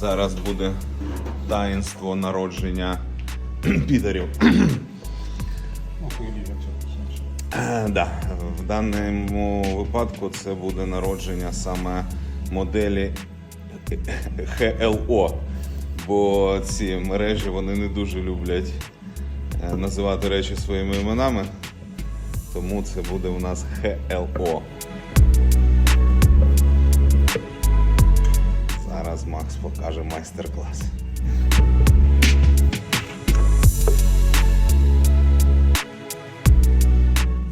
Зараз буде таїнство народження підарів. Е, Да, в даному випадку це буде народження саме моделі HLO, бо ці мережі вони не дуже люблять е, називати речі своїми іменами, тому це буде у нас HLO. Покаже майстер-клас.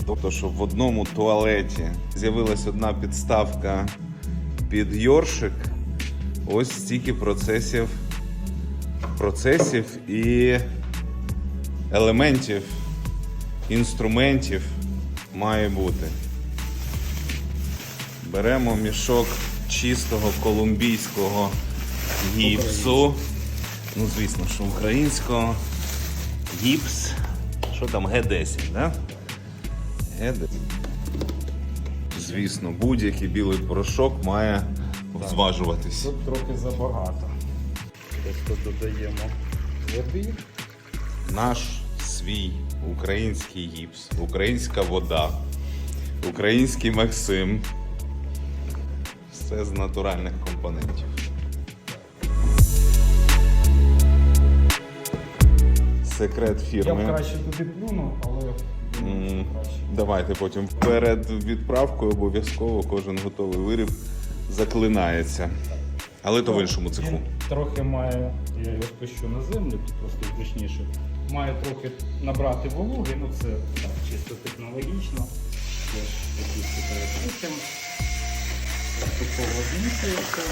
Тобто, щоб в одному туалеті з'явилась одна підставка під йоршик, ось стільки процесів, процесів і елементів, інструментів має бути. Беремо мішок чистого колумбійського гіпсу. Ну, звісно, що українського. Гіпс. Що там, Г10, да? Г10. Звісно, будь-який білий порошок має зважуватись. Тут трохи забагато. Просто додаємо води. Наш свій український гіпс, українська вода, український Максим. Все з натуральних компонентів. Секрет Я б фірми. краще туди плюнув, але думаю, що краще. Давайте потім перед відправкою обов'язково кожен готовий виріб заклинається. Але то в іншому цеху. Він трохи має, я його спущу на землю, тут просто зручніше. Має трохи набрати вологи, ну це так, чисто технологічно. Теж якісь потім. Поступово змішується.